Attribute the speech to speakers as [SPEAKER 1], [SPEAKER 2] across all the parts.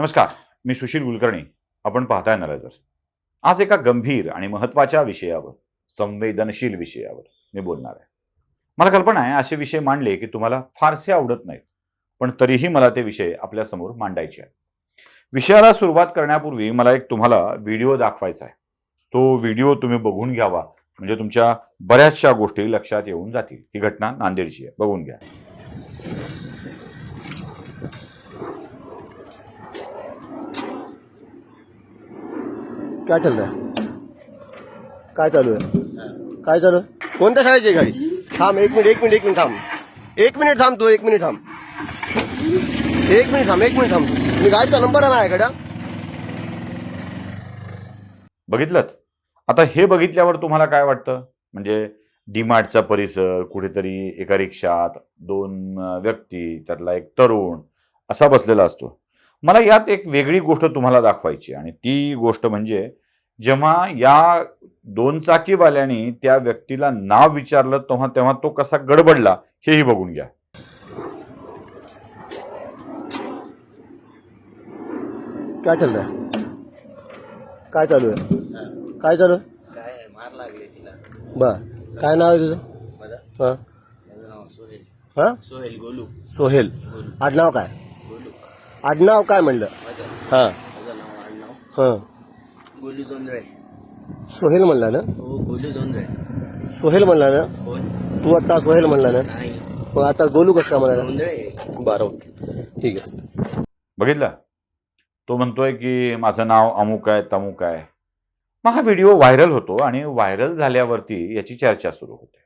[SPEAKER 1] नमस्कार मी सुशील कुलकर्णी. आपण पाहताय नरेंद्र. आज एका गंभीर आणि महत्त्वाच्या विषयावर संवेदनशील विषयावर मी बोलणार आहे. मला कल्पना आहे असे विषय मांडले की तुम्हाला फारसे आवडत नाहीत पण तरीही मला ते विषय आपल्यासमोर मांडायचे आहेत. विषयाला सुरुवात करण्यापूर्वी मला एक तुम्हाला व्हिडिओ दाखवायचा आहे. तो व्हिडिओ तुम्ही बघून घ्यावा म्हणजे तुमच्या बऱ्याचशा गोष्टी लक्षात येऊन जातील. ही घटना नांदेडची आहे. बघून घ्या.
[SPEAKER 2] काय चालू आहे काय चालू आहे? काय चालू आहे? कोणत्या शाळेची आहे गाडी? थांब एक मिनिट एक मिनिट एक मिनिट थांब. एक मिनिट थांब तू एक मिनिट थांब. एक मिनिट थांब एक मिनिट थांब. तू. मी गाडीचा नंबर आहे माझ्याकडे
[SPEAKER 1] बघितलं आता हे बघितल्यावर तुम्हाला काय वाटतं? म्हणजे डीमार्टचा परिसर कुठेतरी एका रिक्षात दोन अं, व्यक्ती त्यातला एक तरुण असा बसलेला असतो. मला यात एक वेगळी गोष्ट तुम्हाला दाखवायची आणि ती गोष्ट म्हणजे जेव्हा या दोन चाकीवाल्याने त्या व्यक्तीला नाव विचारलं तेव्हा तेव्हा तो कसा गडबडला हेही बघून घ्या.
[SPEAKER 2] काय चालू आहे काय चालू आहे? काय चालू आहे?
[SPEAKER 3] काय मार लागले तिला.
[SPEAKER 2] बर. काय नाव आहे तुझं? हां.
[SPEAKER 3] नाव सोहेल.
[SPEAKER 2] हां?
[SPEAKER 3] सोहेल गोलू.
[SPEAKER 2] सोहेल. आडनाव काय?
[SPEAKER 3] गोलू.
[SPEAKER 2] आडनाव काय म्हणलं?
[SPEAKER 3] माझं
[SPEAKER 2] हां.
[SPEAKER 3] माझं नाव आडनाव.
[SPEAKER 2] हां.
[SPEAKER 3] गोलू जोंधळे
[SPEAKER 2] सोहेल म्हणला ना?
[SPEAKER 3] हो गोलू जोंधळे
[SPEAKER 2] सोहेल म्हणला ना?
[SPEAKER 3] कोण
[SPEAKER 2] तू आता सोहेल म्हणला ना?
[SPEAKER 3] नाही.
[SPEAKER 2] मग आता गोलू कसं म्हणाला?
[SPEAKER 3] जोंधळे
[SPEAKER 2] बरं ठीक आहे.
[SPEAKER 1] बघितलं? तो म्हणतोय की माझं नाव अमुक आहे तमुक आहे. मग हा व्हिडिओ व्हायरल होतो आणि व्हायरल झाल्यावरती याची चर्चा सुरू होते.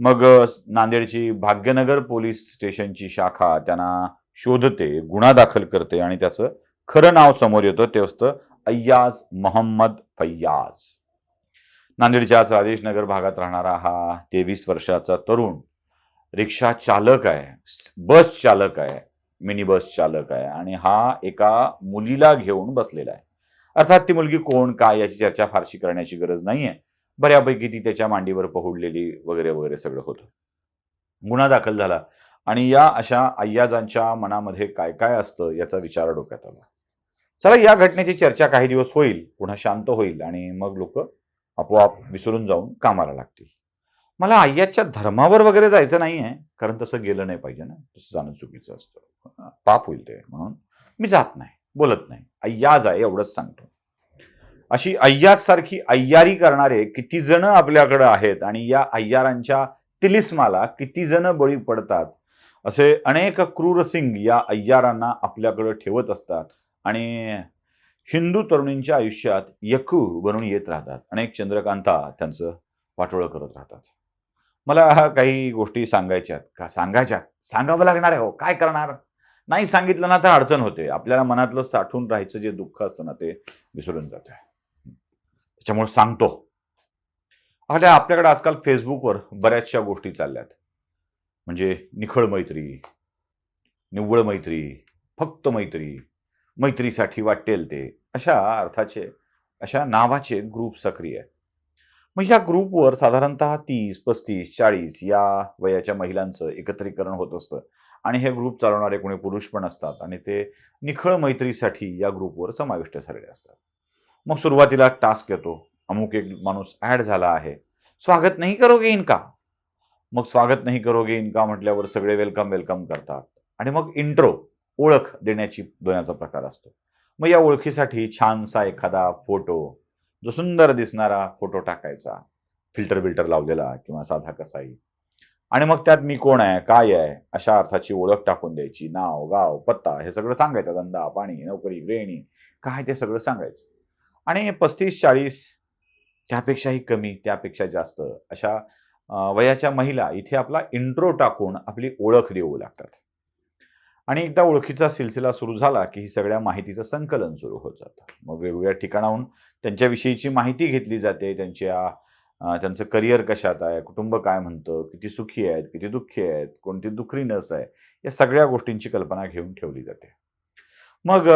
[SPEAKER 1] मग नांदेडची भाग्यनगर पोलीस स्टेशनची शाखा त्यांना शोधते गुन्हा दाखल करते आणि त्याचं खरं नाव समोर येतं ते असतं अय्याज मोहम्मद फैयाज नांदेडच्याच राजेश नगर भागात राहणारा हा तेवीस वर्षाचा तरुण रिक्षा चालक आहे बस चालक आहे मिनी बस चालक आहे आणि हा एका मुलीला घेऊन बसलेला आहे. अर्थात ती मुलगी कोण काय याची चर्चा फारशी करण्याची गरज नाहीये. बऱ्यापैकी ती त्याच्या मांडीवर पहुडलेली वगैरे वगैरे सगळं होतं. गुन्हा दाखल झाला आणि या अशा अय्याजांच्या मनामध्ये काय काय असतं याचा विचार डोक्यात आला. चला या घटनेची चर्चा काही दिवस होईल पुन्हा शांत होईल आणि मग लोक आपोआप विसरून जाऊन कामाला लागतील. मला अय्याच्या धर्मावर वगैरे जायचं नाही आहे कारण तसं गेलं नाही पाहिजे ना. तसं जाणं चुकीचं असतं. पाप होईल ते म्हणून मी जात नाही बोलत नाही. अय्याज आहे एवढंच सांगतो. अशी अय्याज सारखी अय्यारी करणारे किती जण आपल्याकडं आहेत आणि या अय्यारांच्या तिलिस्माला किती जण बळी पडतात असे अनेक क्रूरसिंग या अय्यारांना आपल्याकडं ठेवत असतात. आणि हिंदू तरुणींच्या आयुष्यात यकू बनून येत राहतात. अनेक चंद्रकांता त्यांचं पाठोळं करत राहतात. मला काही गोष्टी सांगायच्यात का? सांगायच्यात सांगावं लागणार आहे हो. काय करणार? नाही सांगितलं ना तर अडचण होते. आपल्याला मनातलं साठून राहायचं जे दुःख असतं ना ते विसरून जात आहे त्याच्यामुळे सांगतो. आता आपल्याकडे आजकाल फेसबुकवर बऱ्याचशा गोष्टी चालल्यात. म्हणजे निखळ मैत्री निव्वळ मैत्री फक्त मैत्री मैत्रीसाठी वाटेल ते. अशा अर्थाचे अशा नावाचे ग्रुप सक्रिय आहेत. मग या ग्रुपवर साधारणतः तीस पस्तीस चाळीस या वयाच्या महिलांचं एकत्रीकरण होत असतं. आणि हे ग्रुप चालवणारे कोणी पुरुष पण असतात आणि ते निखळ मैत्रीसाठी या ग्रुपवर समाविष्ट झालेले असतात. मग सुरुवातीला टास्क येतो. अमुक एक माणूस ॲड झाला आहे. स्वागत नाही करोगे इनका? मग स्वागत नाही करोगे इनका म्हटल्यावर सगळे वेलकम वेलकम करतात. आणि मग इंट्रो ओळख देण्याची देण्याचा प्रकार असतो. मग या ओळखीसाठी छानसा एखादा फोटो जो सुंदर दिसणारा फोटो टाकायचा. फिल्टर बिल्टर लावलेला किंवा साधा कसाही आणि मग त्यात मी कोण आहे काय आहे अशा अर्थाची ओळख टाकून द्यायची. नाव गाव पत्ता हे सगळं सांगायचं. धंदा पाणी नोकरी गृहिणी काय ते सगळं सांगायचं. आणि पस्तीस चाळीस त्यापेक्षाही कमी त्यापेक्षा जास्त अशा वयाच्या महिला इथे आपला इंट्रो टाकून आपली ओळख देऊ लागतात. आणि एकदा ओळखीचा सिलसिला सुरू झाला की ही सगळ्या माहितीचं संकलन सुरू होत जातं. मग वेगवेगळ्या ठिकाणाहून त्यांच्याविषयीची माहिती घेतली जाते. त्यांच्या त्यांचं करिअर कशात आहे कुटुंब काय म्हणतं किती सुखी आहेत किती दुःखी आहेत कोणती दुखरी नस आहे या सगळ्या गोष्टींची कल्पना घेऊन ठेवली जाते. मग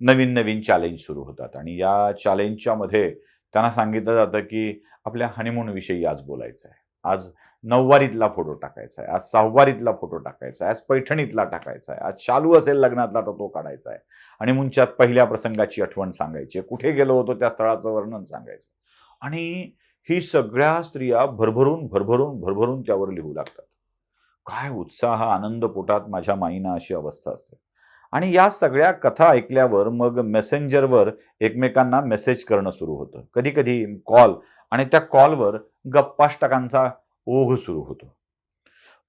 [SPEAKER 1] नवीन नवीन चॅलेंज सुरू होतात आणि या चॅलेंजच्या मध्ये त्यांना सांगितलं जातं की आपल्या हनीमून विषयी आज बोलायचं आहे आज नऊवारीतला फोटो टाकायचा आहे आज सहावारीतला फोटो टाकायचा आहे आज पैठणीतला टाकायचा आहे आज चालू असेल लग्नातला तर तो काढायचा आहे. आणि मुंच्यात पहिल्या प्रसंगाची आठवण सांगायची आहे. कुठे गेलो होतो त्या स्थळाचं वर्णन सांगायचं आणि ही सगळ्या स्त्रिया भरभरून भरभरून भरभरून त्यावर लिहू लागतात. काय उत्साह आनंद पोटात माझ्या माईना अशी अवस्था असते. आणि या सगळ्या कथा ऐकल्यावर मग मेसेंजरवर एकमेकांना मेसेज करणं सुरू होतं. कधी कधी कॉल आणि त्या कॉलवर गप्पाष्टकांचा ओघ सुरू होतो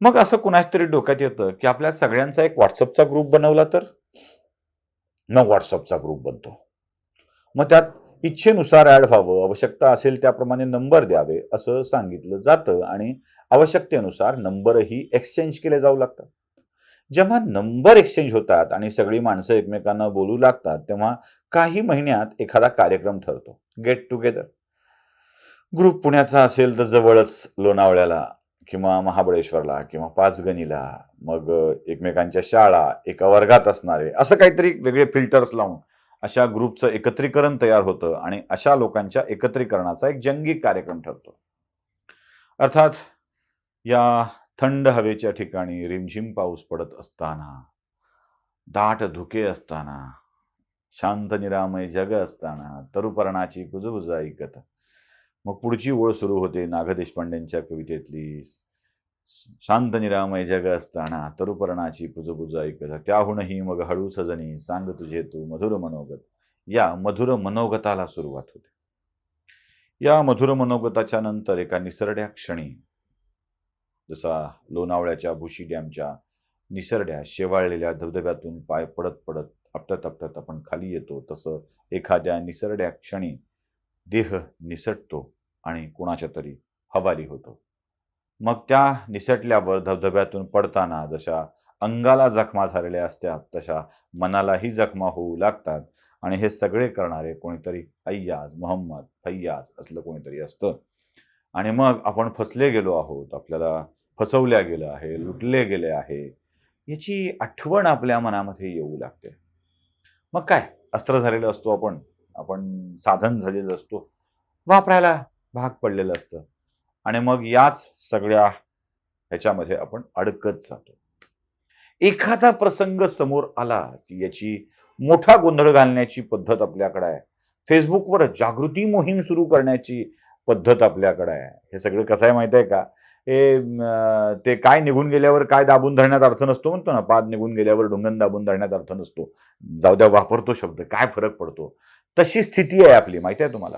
[SPEAKER 1] मग असं कुणाच तरी डोक्यात येतं की आपल्या सगळ्यांचा एक व्हॉट्सअपचा ग्रुप बनवला तर? मग व्हॉट्सअपचा ग्रुप बनतो. मग त्यात इच्छेनुसार ऍड व्हावं आवश्यकता असेल त्याप्रमाणे नंबर द्यावे असं सांगितलं जातं आणि आवश्यकतेनुसार नंबरही एक्सचेंज केले जाऊ लागतात. जेव्हा नंबर एक्सचेंज होतात आणि सगळी माणसं एकमेकांना बोलू लागतात तेव्हा काही महिन्यात एखादा कार्यक्रम ठरतो. गेट टुगेदर ग्रुप पुण्याचा असेल तर जवळच लोणावळ्याला किंवा महाबळेश्वरला किंवा पाचगणीला मग एकमेकांच्या शाळा एका वर्गात असणारे असं काहीतरी वेगळे फिल्टर्स लावून अशा ग्रुपचं एकत्रीकरण तयार होतं आणि अशा लोकांच्या एकत्रीकरणाचा एक जंगी कार्यक्रम ठरतो. अर्थात या थंड हवेच्या ठिकाणी रिमझिम पाऊस पडत असताना दाट धुके असताना शांत निरामय जग असताना तरुपर्णाची कुजबुजा ऐकत मग पुढची ओळ सुरू होते नाग देशपांडेंच्या कवितेतली. शांत निरामय जग असताना तरुपर्णाची पुजपुज ऐकत त्याहूनही मग हळू सजनी सांग तुझे तू मधुर मनोगत. या मधुर मनोगताला सुरुवात होते. या मधुर मनोगताच्या नंतर एका निसरड्या क्षणी जसा लोणावळ्याच्या भुशी डॅमच्या निसरड्या शेवाळलेल्या धबधब्यातून पाय पडत पडत आपटत आपटत आपण खाली येतो तसं एखाद्या निसरड्या क्षणी देह निसटतो आणि कुणाच्या तरी हवाली होतो. मग त्या निसटल्यावर धबधब्यातून पडताना जशा अंगाला जखमा झालेल्या असतात तशा मनालाही जखमा होऊ लागतात आणि हे सगळे करणारे कोणीतरी अय्याज मोहम्मद फैयाज असलं कोणीतरी असतं. आणि मग आपण फसले गेलो आहोत आपल्याला फसवल्या गेलं आहे लुटले गेले आहे याची आठवण आपल्या मनामध्ये येऊ लागते. मग काय? अस्त्र झालेलं असतो आपण. आपण साधन झालेलं असतो वापरायला भाग पडलेलं असतं. आणि मग याच सगळ्या ह्याच्यामध्ये आपण अडकत जातो. एखादा प्रसंग समोर आला की याची मोठा गोंधळ घालण्याची पद्धत आपल्याकडे आहे. फेसबुकवर जागृती मोहीम सुरू करण्याची पद्धत आपल्याकडे आहे. हे सगळं कसं आहे माहिती आहे का? हे ते काय निघून गेल्यावर काय दाबून धरण्यात अर्थ नसतो म्हणतो ना. पाद निघून गेल्यावर ढुंगण दाबून धरण्यात अर्थ नसतो. जाऊ द्या वापरतो शब्द. काय फरक पडतो? तशी स्थिती आहे आपली माहिती आहे तुम्हाला.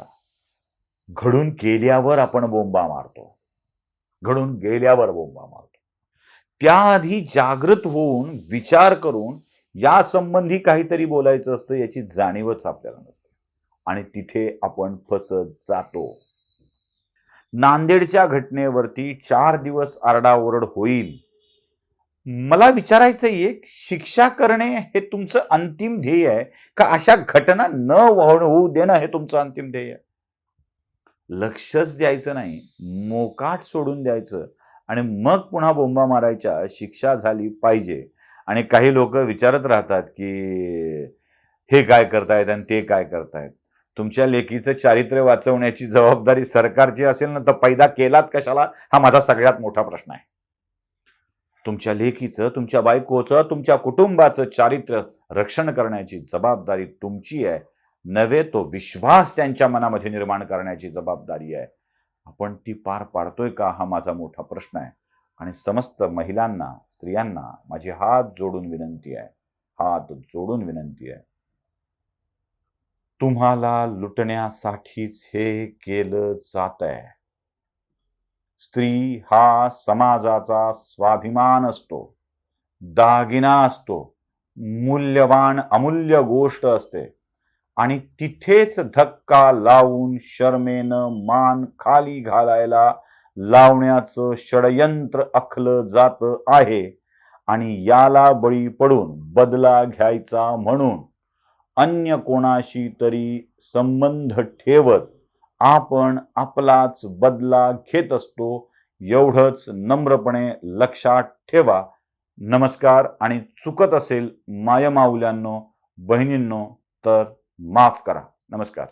[SPEAKER 1] घडून गेल्यावर आपण बोंबा मारतो. घडून गेल्यावर बोंबा मारतो. त्याआधी जागृत होऊन विचार करून या संबंधी काहीतरी बोलायचं असतं याची जाणीवच आपल्याला नसते. आणि तिथे आपण फसत जातो. नांदेडच्या घटनेवरती चार दिवस आरडाओरड होईल. मला विचारायचं आहे शिक्षा करणे हे तुमचं अंतिम ध्येय आहे का अशा घटना न वाहून होऊ देणं हे तुमचं अंतिम ध्येय आहे? लक्षच द्यायचं नाही मोकाट सोडून द्यायचं आणि मग पुन्हा बोंबा मारायच्या शिक्षा झाली पाहिजे. आणि काही लोक विचारत राहतात की हे काय करतायत आणि ते काय करतायत? तुमच्या लेकीचं चारित्र्य वाचवण्याची जबाबदारी सरकारची असेल ना तर पैदा केलात कशाला? हा माझा सगळ्यात मोठा प्रश्न आहे. तुमच्या लेखीचं तुमच्या बायकोचं तुमच्या कुटुंबाचं चारित्र्य रक्षण करण्याची जबाबदारी तुमची आहे. नव्हे तो विश्वास त्यांच्या मनामध्ये निर्माण करण्याची जबाबदारी आहे. आपण ती पार पाडतोय का हा माझा मोठा प्रश्न आहे. आणि समस्त महिलांना स्त्रियांना माझी हात जोडून विनंती आहे. हात जोडून विनंती आहे. तुम्हाला लुटण्यासाठीच हे केलं जात आहे स्त्री हा समाजाचा स्वाभिमान असतो दागिना असतो मूल्यवान अमूल्य गोष्ट असते आणि तिथेच धक्का लावून शर्मेनं मान खाली घालायला लावण्याचं षडयंत्र आखलं जात आहे आणि याला बळी पडून बदला घ्यायचा म्हणून अन्य कोणाशी तरी संबंध ठेवत आपण आपलाच बदला घेत असतो एवढंच नम्रपणे लक्षात ठेवा. नमस्कार आणि चुकत असेल मायमाऊल्यांनो बहिणींनो तर माफ करा. नमस्कार.